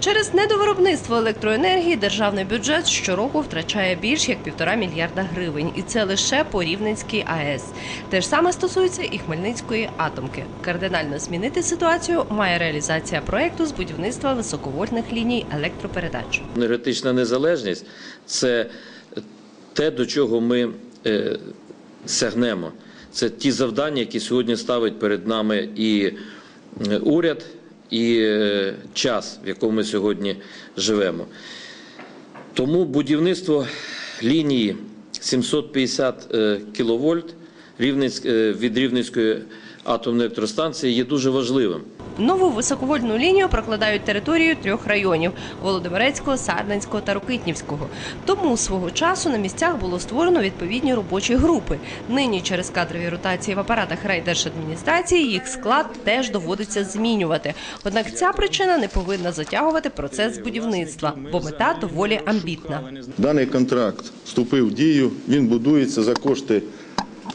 Через недовиробництво електроенергії державний бюджет щороку втрачає більш як півтора мільярда гривень, і це лише по Рівненській АЕС. Те ж саме стосується і Хмельницької атомки. Кардинально змінити ситуацію має реалізація проекту з будівництва високовольтних ліній електропередач. Енергетична незалежність це те, до чого ми е, сягнемо. Це ті завдання, які сьогодні ставить перед нами і е, уряд, і е, час, в якому ми сьогодні живемо. Тому будівництво лінії 750 е, кВт е, від Рівненської атомної електростанції є дуже важливим. Нову високовольтну лінію прокладають територію трьох районів Володимирецького, Сарненського та Рокитнівського. Тому свого часу на місцях було створено відповідні робочі групи. Нині через кадрові ротації в апаратах райдержадміністрації їх склад теж доводиться змінювати. Однак ця причина не повинна затягувати процес будівництва, бо мета доволі амбітна. Даний контракт вступив в дію. Він будується за кошти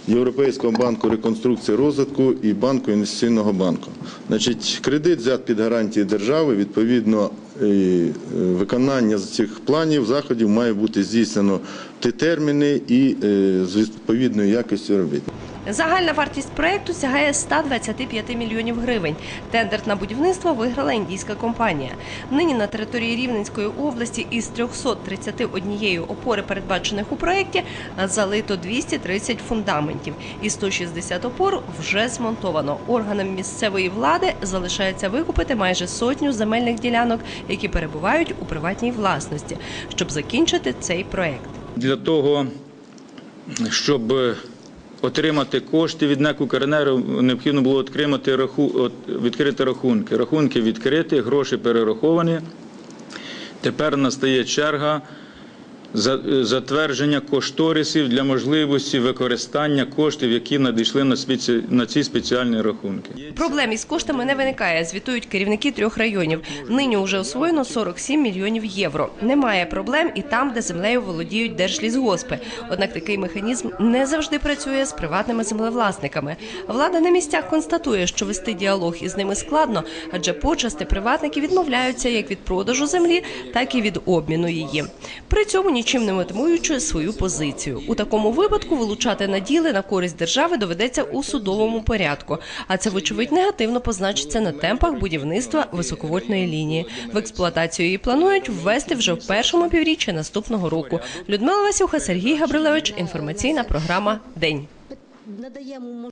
Європейського банку реконструкції розвитку і банку інвестиційного банку. Значить, кредит взят під гарантії держави. Відповідно, е, виконання цих планів заходів має бути здійснено в ті терміни і е, з відповідною якістю робіт. Загальна вартість проекту сягає 125 мільйонів гривень. Тендер на будівництво виграла індійська компанія. Нині на території Рівненської області із 331 опори, передбачених у проєкті, залито 230 фундаментів. І 160 опор вже змонтовано. Органам місцевої влади залишається викупити майже сотню земельних ділянок, які перебувають у приватній власності, щоб закінчити цей проект. Для того, щоб отримати кошти від НЕК «Укренерго», необхідно було відкрити, раху... відкрити рахунки. Рахунки відкриті, гроші перераховані. Тепер настає черга затвердження кошторисів для можливості використання коштів, які надійшли на, спеці... на ці спеціальні рахунки. Проблем із коштами не виникає, звітують керівники трьох районів. Нині вже освоєно 47 мільйонів євро. Немає проблем і там, де землею володіють держлісгоспи. Однак такий механізм не завжди працює з приватними землевласниками. Влада на місцях констатує, що вести діалог із ними складно, адже почасти приватники відмовляються як від продажу землі, так і від обміну її. При цьому нічим не мотивуючи свою позицію. У такому випадку вилучати наділи на користь держави доведеться у судовому порядку. А це, вочевидь, негативно позначиться на темпах будівництва високовольтної лінії. В експлуатацію її планують ввести вже в першому півріччі наступного року. Людмила Васюха, Сергій Габрилевич. Інформаційна програма День. надаємо